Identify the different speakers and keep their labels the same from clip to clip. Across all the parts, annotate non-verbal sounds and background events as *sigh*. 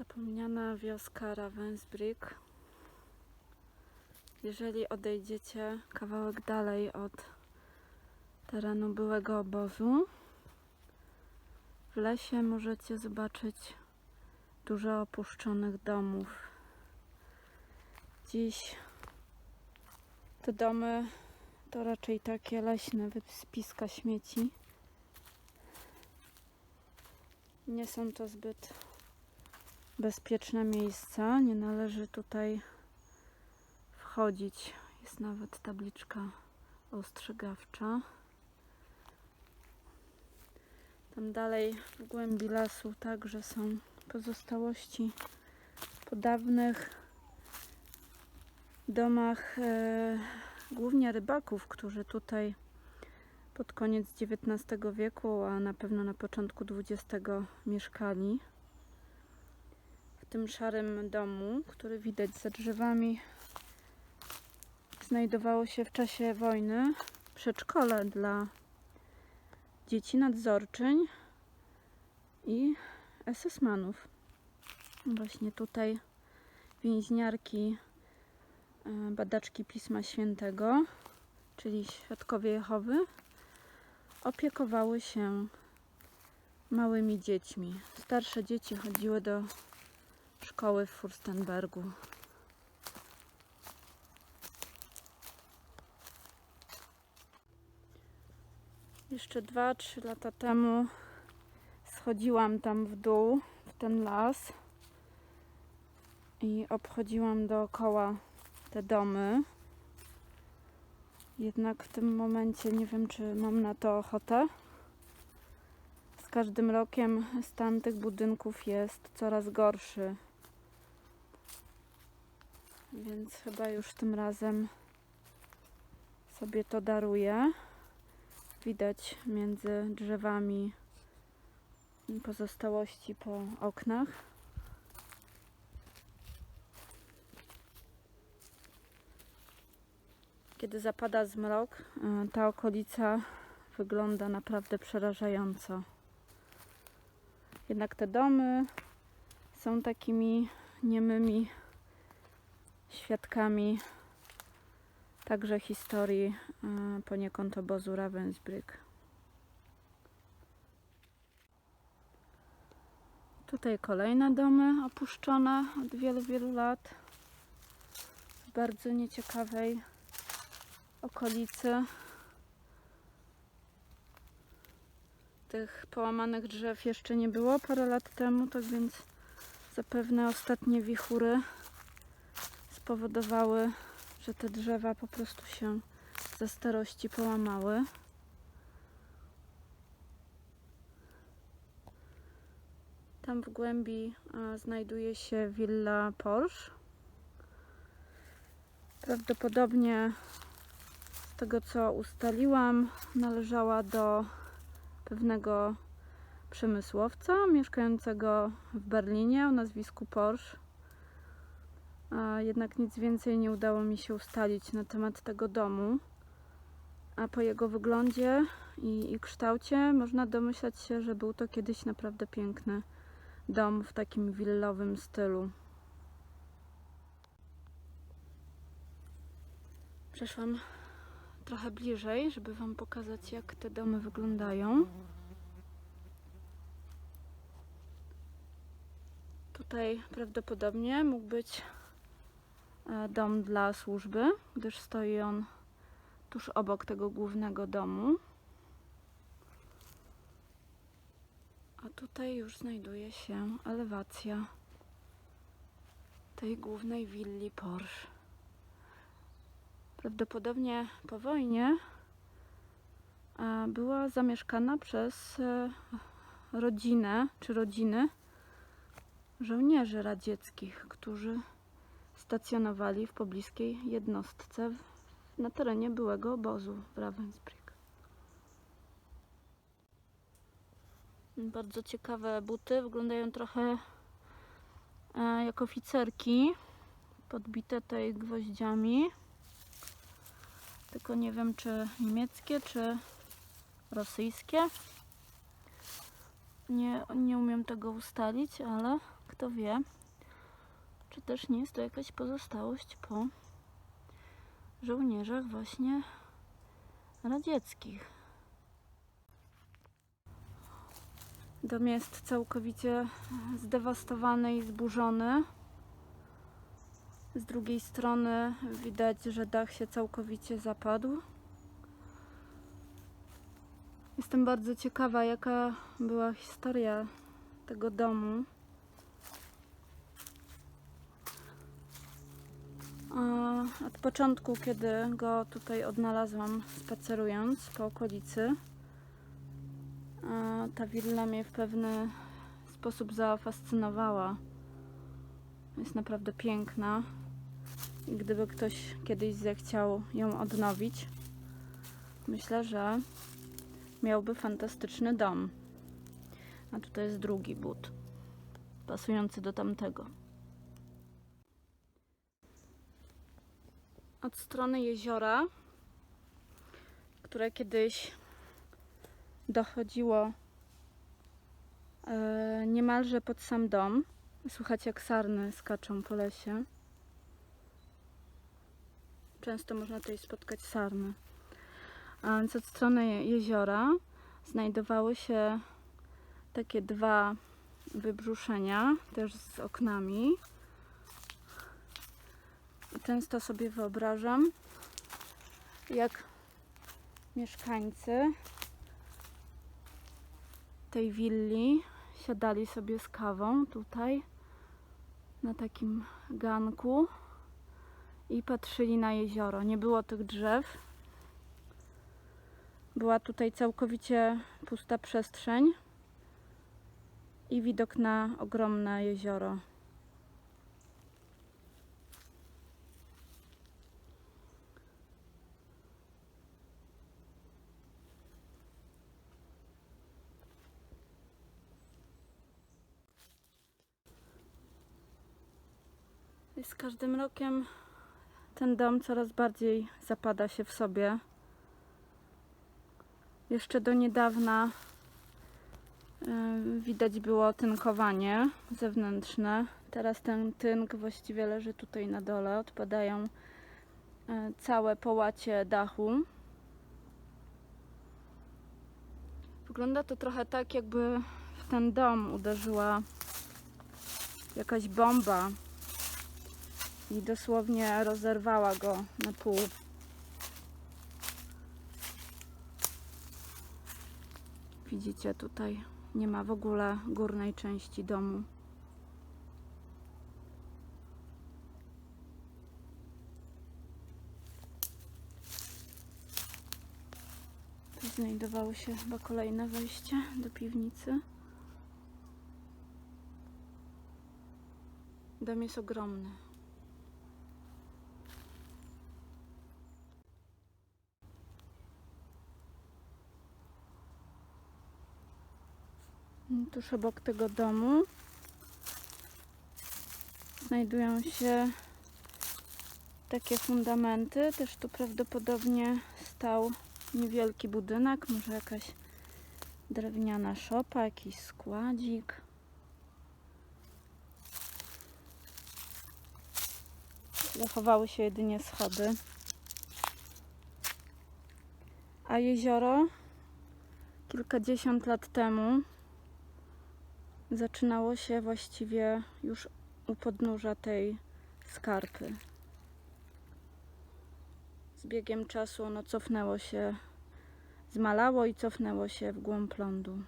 Speaker 1: Zapomniana wioska Ravensbrück. Jeżeli odejdziecie kawałek dalej od terenu byłego obozu, w lesie możecie zobaczyć dużo opuszczonych domów. Dziś te domy to raczej takie leśne wyspiska śmieci. Nie są to zbyt bezpieczne miejsca. Nie należy tutaj wchodzić. Jest nawet tabliczka ostrzegawcza. Tam dalej w głębi lasu także są pozostałości po dawnych domach e, głównie rybaków, którzy tutaj pod koniec XIX wieku, a na pewno na początku XX mieszkali. Tym szarym domu, który widać za drzewami, znajdowało się w czasie wojny przedszkole dla dzieci nadzorczyń i SS-manów. Właśnie tutaj więźniarki, e, badaczki Pisma Świętego, czyli świadkowie Jehowy, opiekowały się małymi dziećmi. Starsze dzieci chodziły do szkoły w Furstenbergu. Jeszcze 2-3 lata temu schodziłam tam w dół, w ten las i obchodziłam dookoła te domy. Jednak w tym momencie nie wiem, czy mam na to ochotę. Z każdym rokiem stan tych budynków jest coraz gorszy. Więc chyba już tym razem sobie to daruję. Widać między drzewami pozostałości po oknach. Kiedy zapada zmrok, y, ta okolica wygląda naprawdę przerażająco. Jednak te domy są takimi niemymi świadkami także historii y, poniekąd obozu Ravensbrück. Tutaj kolejne domy opuszczone od wielu, wielu lat w bardzo nieciekawej okolicy. Tych połamanych drzew jeszcze nie było parę lat temu, tak więc zapewne ostatnie wichury spowodowały, że te drzewa po prostu się ze starości połamały. Tam w głębi znajduje się willa Porsche. Prawdopodobnie z tego co ustaliłam, należała do pewnego przemysłowca mieszkającego w Berlinie o nazwisku Porsche. A jednak nic więcej nie udało mi się ustalić na temat tego domu. A po jego wyglądzie i, i kształcie można domyślać się, że był to kiedyś naprawdę piękny dom w takim willowym stylu. Przeszłam trochę bliżej, żeby Wam pokazać, jak te domy wyglądają. Tutaj prawdopodobnie mógł być dom dla służby, gdyż stoi on tuż obok tego głównego domu. A tutaj już znajduje się elewacja tej głównej willi Porsche. Prawdopodobnie po wojnie e, była zamieszkana przez e, rodzinę czy rodziny żołnierzy radzieckich, którzy stacjonowali w pobliskiej jednostce na terenie byłego obozu w Ravensbrück. Bardzo ciekawe buty, wyglądają trochę e, jak oficerki, podbite tutaj gwoździami. Tylko nie wiem, czy niemieckie, czy rosyjskie. Nie, nie umiem tego ustalić, ale Kto wie, czy też nie jest to jakaś pozostałość po żołnierzach właśnie radzieckich. Dom jest całkowicie zdewastowany i zburzony. Z drugiej strony widać, że dach się całkowicie zapadł. Jestem bardzo ciekawa, jaka była historia tego domu. Od początku, kiedy go tutaj odnalazłam spacerując po okolicy, ta willa mnie w pewny sposób zafascynowała. Jest naprawdę piękna i gdyby ktoś kiedyś zechciał ją odnowić, myślę, że miałby fantastyczny dom. A tutaj jest drugi but, pasujący do tamtego. Od strony jeziora, które kiedyś dochodziło e, niemalże pod sam dom. Słychać jak sarny skaczą po lesie. Często można tutaj spotkać sarny. A więc od strony je- jeziora znajdowały się takie dwa wybrzuszenia, też z oknami. Często sobie wyobrażam, jak mieszkańcy tej willi siadali sobie z kawą tutaj na takim ganku i patrzyli na jezioro. Nie było tych drzew. Była tutaj całkowicie pusta przestrzeń i widok na ogromne jezioro. Każdym rokiem ten dom coraz bardziej zapada się w sobie. Jeszcze do niedawna y, widać było tynkowanie zewnętrzne. Teraz ten tynk właściwie leży tutaj na dole. Odpadają y, całe połacie dachu. Wygląda to trochę tak, jakby w ten dom uderzyła jakaś bomba i dosłownie rozerwała go na pół. Widzicie tutaj nie ma w ogóle górnej części domu. Tu znajdowało się chyba kolejne wejście do piwnicy. Dom jest ogromny. Tuż obok tego domu znajdują się takie fundamenty. Też tu prawdopodobnie stał niewielki budynek, może jakaś drewniana szopa, jakiś składzik. Zachowały się jedynie schody. A jezioro kilkadziesiąt lat temu zaczynało się właściwie już u podnóża tej skarpy. Z biegiem czasu ono cofnęło się, zmalało i cofnęło się w głąb lądu.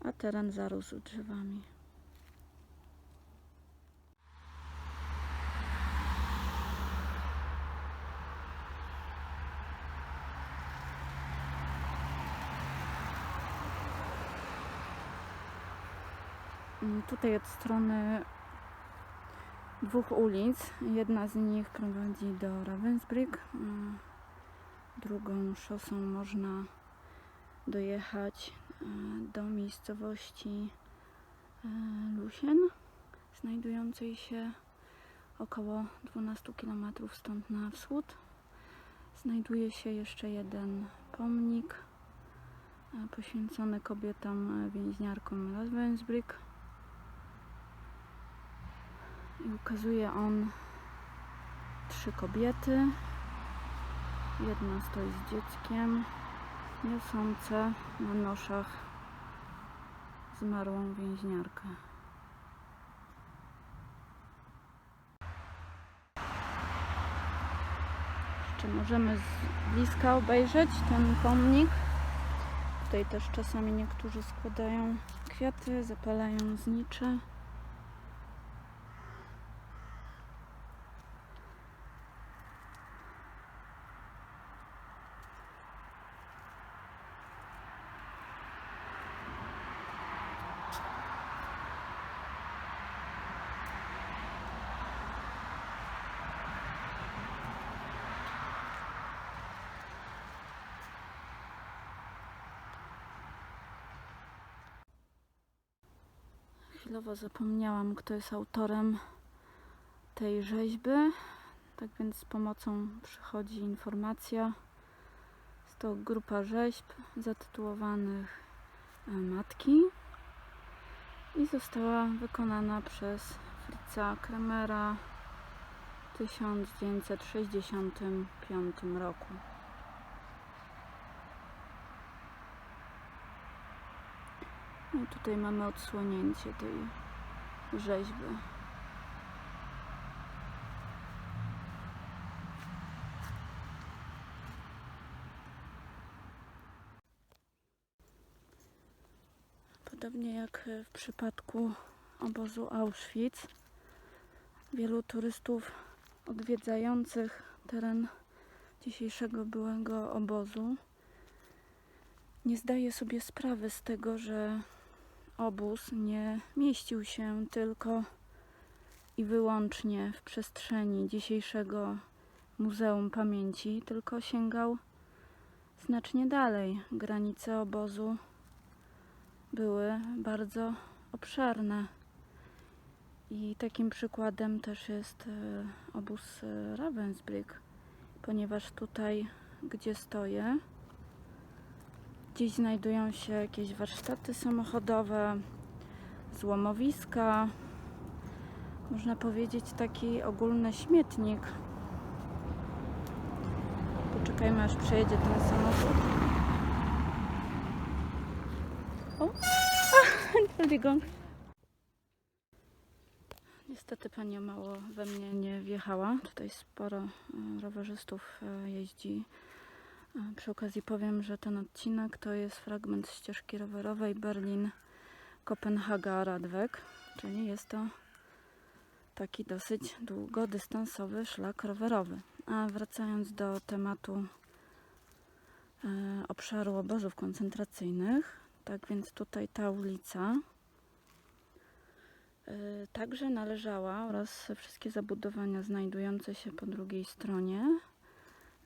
Speaker 1: A teren zarósł drzewami. Tutaj od strony dwóch ulic. Jedna z nich prowadzi do Ravensbrück. Drugą szosą można dojechać e, do miejscowości e, Lusien, znajdującej się około 12 km stąd na wschód. Znajduje się jeszcze jeden pomnik e, poświęcony kobietom więźniarkom Ravensbrück. I ukazuje on trzy kobiety. Jedna stoi z dzieckiem, niosące na noszach zmarłą więźniarkę. Jeszcze możemy z bliska obejrzeć ten pomnik. Tutaj też czasami niektórzy składają kwiaty, zapalają znicze. Zapomniałam, kto jest autorem tej rzeźby. Tak więc z pomocą przychodzi informacja. Jest to grupa rzeźb zatytułowanych e, Matki i została wykonana przez Fritza Kremera w 1965 roku. No tutaj mamy odsłonięcie tej rzeźby. Podobnie jak w przypadku obozu Auschwitz, wielu turystów odwiedzających teren dzisiejszego byłego obozu nie zdaje sobie sprawy z tego, że obóz nie mieścił się tylko i wyłącznie w przestrzeni dzisiejszego Muzeum Pamięci, tylko sięgał znacznie dalej. Granice obozu były bardzo obszerne. I takim przykładem też jest e, obóz e, Ravensbrück, ponieważ tutaj, gdzie stoję, Gdzieś znajdują się jakieś warsztaty samochodowe, złomowiska. Można powiedzieć taki ogólny śmietnik. Poczekajmy aż przejedzie ten samochód. O! *laughs* Entschuldigung. Niestety pani mało we mnie nie wjechała. Tutaj sporo e, rowerzystów e, jeździ Przy okazji powiem, że ten odcinek to jest fragment ścieżki rowerowej Berlin-Kopenhaga-Radweg, czyli jest to taki dosyć długodystansowy szlak rowerowy. A wracając do tematu e, obszaru obozów koncentracyjnych, tak więc tutaj ta ulica e, także należała oraz wszystkie zabudowania znajdujące się po drugiej stronie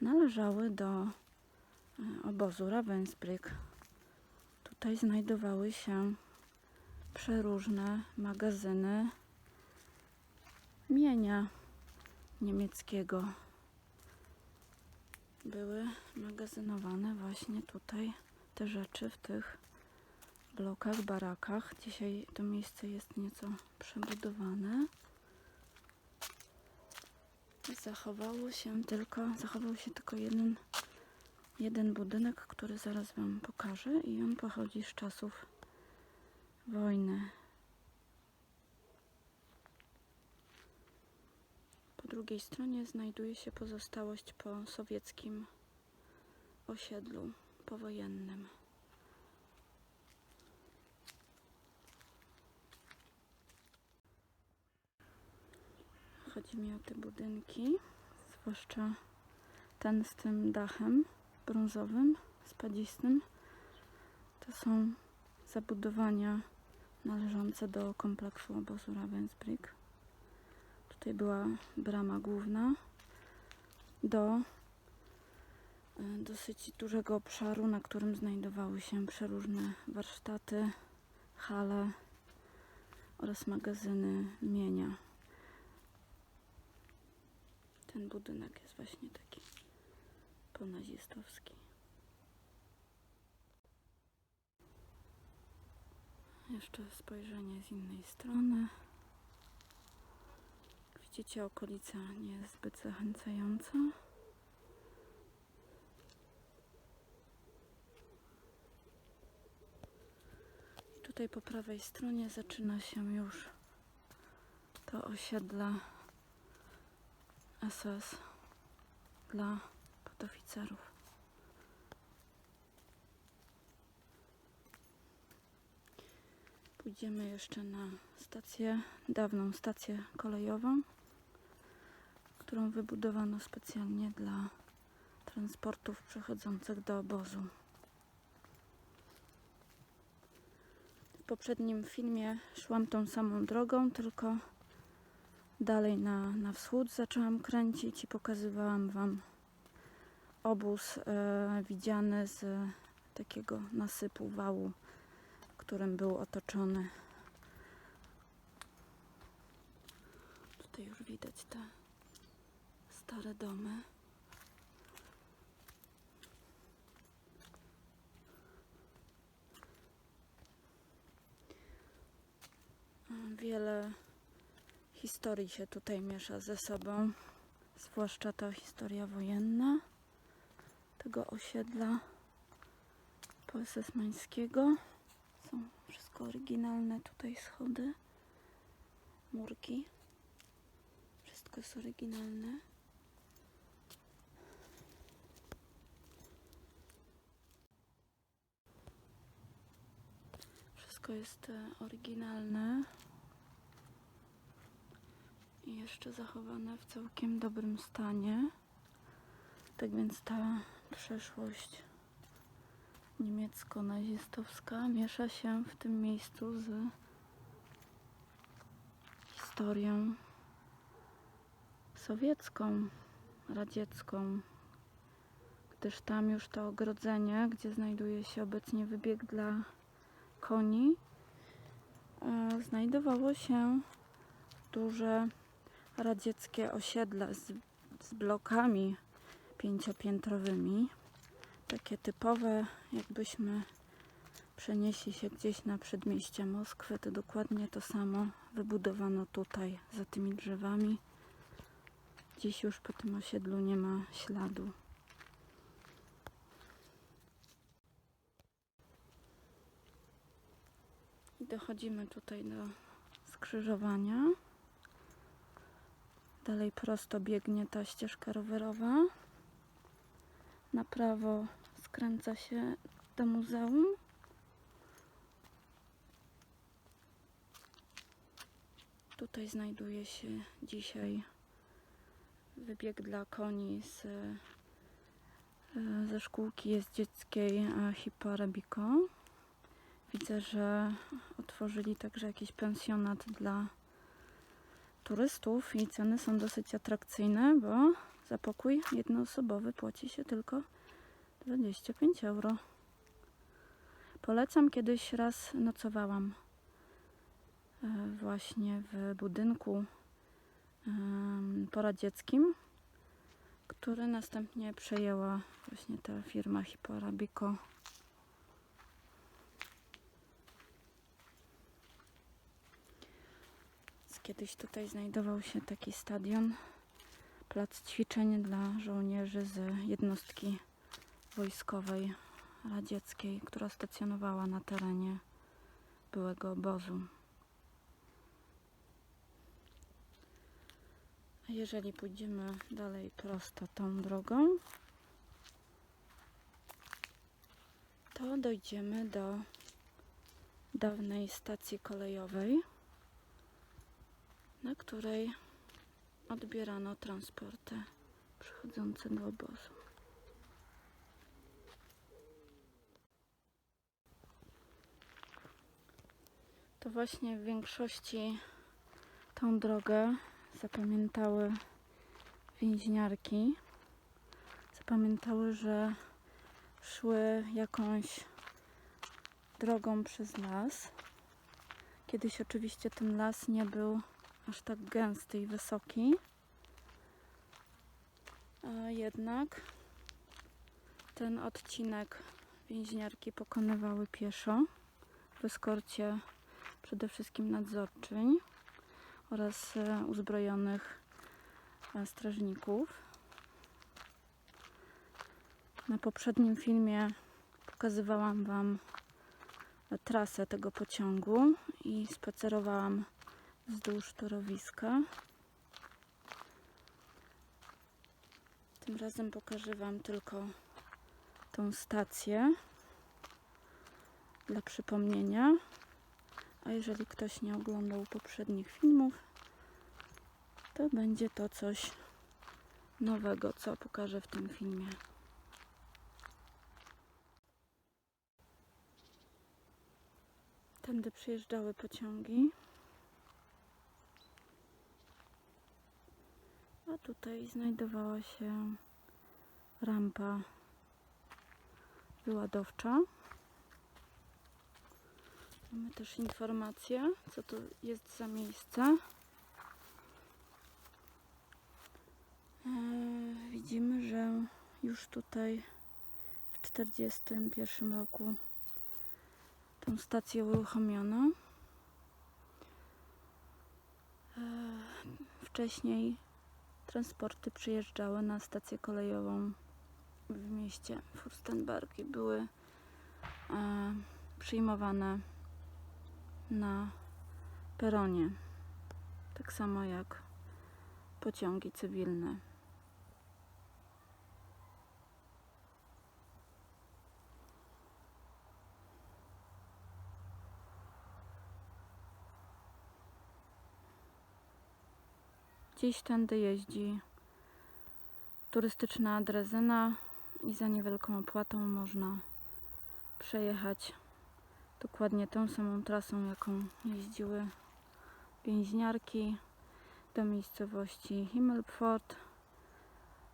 Speaker 1: należały do obozu Ravensbrück. Tutaj znajdowały się przeróżne magazyny mienia niemieckiego. Były magazynowane właśnie tutaj te rzeczy w tych blokach, barakach. Dzisiaj to miejsce jest nieco przebudowane. Zachowało się tylko, zachował się tylko jeden jeden budynek, który zaraz Wam pokażę i on pochodzi z czasów wojny. Po drugiej stronie znajduje się pozostałość po sowieckim osiedlu powojennym. Chodzi mi o te budynki, zwłaszcza ten z tym dachem brązowym, spadzistym. To są zabudowania należące do kompleksu obozu Ravensbrück. Tutaj była brama główna do e, dosyć dużego obszaru, na którym znajdowały się przeróżne warsztaty, hale oraz magazyny mienia. Ten budynek jest właśnie taki nazistowski. Jeszcze spojrzenie z innej strony. widzicie, okolica nie jest zbyt zachęcająca. I tutaj po prawej stronie zaczyna się już to osiedle SS dla podoficerów. Pójdziemy jeszcze na stację, dawną stację kolejową, którą wybudowano specjalnie dla transportów przechodzących do obozu. W poprzednim filmie szłam tą samą drogą, tylko dalej na, na wschód zaczęłam kręcić i pokazywałam Wam obóz e, widziany z takiego nasypu wału, którym był otoczony. Tutaj już widać te stare domy. Wiele historii się tutaj miesza ze sobą, zwłaszcza ta historia wojenna tego osiedla poesesmańskiego. Są wszystko oryginalne tutaj schody, murki. Wszystko jest oryginalne. Wszystko jest e, oryginalne i jeszcze zachowane w całkiem dobrym stanie. Tak więc ta przeszłość niemiecko-nazistowska miesza się w tym miejscu z historią sowiecką, radziecką, gdyż tam już to ogrodzenie, gdzie znajduje się obecnie wybieg dla koni, e, znajdowało się duże radzieckie osiedle z, z blokami pięciopiętrowymi. Takie typowe, jakbyśmy przenieśli się gdzieś na przedmieścia Moskwy, to dokładnie to samo wybudowano tutaj, za tymi drzewami. Dziś już po tym osiedlu nie ma śladu. I dochodzimy tutaj do skrzyżowania. Dalej prosto biegnie ta ścieżka rowerowa. Na prawo skręca się do muzeum. Tutaj znajduje się dzisiaj wybieg dla koni z, e, ze szkółki jeździeckiej e, Hippo Arabico. Widzę, że otworzyli także jakiś pensjonat dla turystów i ceny są dosyć atrakcyjne, bo za pokój jednoosobowy płaci się tylko 25 euro. Polecam, kiedyś raz nocowałam e, właśnie w budynku poradzieckim, który następnie przejęła właśnie ta firma Hippo Arabico. Kiedyś tutaj znajdował się taki stadion, plac ćwiczeń dla żołnierzy z jednostki wojskowej radzieckiej, która stacjonowała na terenie byłego obozu. Jeżeli pójdziemy dalej prosto tą drogą, to dojdziemy do dawnej stacji kolejowej na której odbierano transporty przychodzące do obozu. To właśnie w większości tą drogę zapamiętały więźniarki. Zapamiętały, że szły jakąś drogą przez las. Kiedyś oczywiście ten las nie był aż tak gęsty i wysoki. A jednak ten odcinek więźniarki pokonywały pieszo w eskorcie przede wszystkim nadzorczyń oraz e, uzbrojonych e, strażników. Na poprzednim filmie pokazywałam Wam trasę tego pociągu i spacerowałam wzdłuż torowiska. Tym razem pokażę Wam tylko tą stację dla przypomnienia. A jeżeli ktoś nie oglądał poprzednich filmów, to będzie to coś nowego, co pokażę w tym filmie. Tędy przyjeżdżały pociągi. A tutaj znajdowała się rampa wyładowcza. Mamy też informację, co to jest za miejsce. Eee, widzimy, że już tutaj w 1941 roku tą stację uruchomiono. Eee, wcześniej transporty przyjeżdżały na stację kolejową w mieście Furstenberg i były e, przyjmowane na peronie. Tak samo jak pociągi cywilne. Dziś tędy jeździ turystyczna drezyna i za niewielką opłatą można przejechać dokładnie tą samą trasą, jaką jeździły więźniarki do miejscowości Himmelpfort,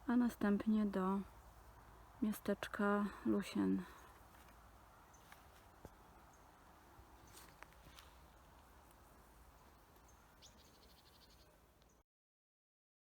Speaker 1: a następnie do miasteczka Lusien.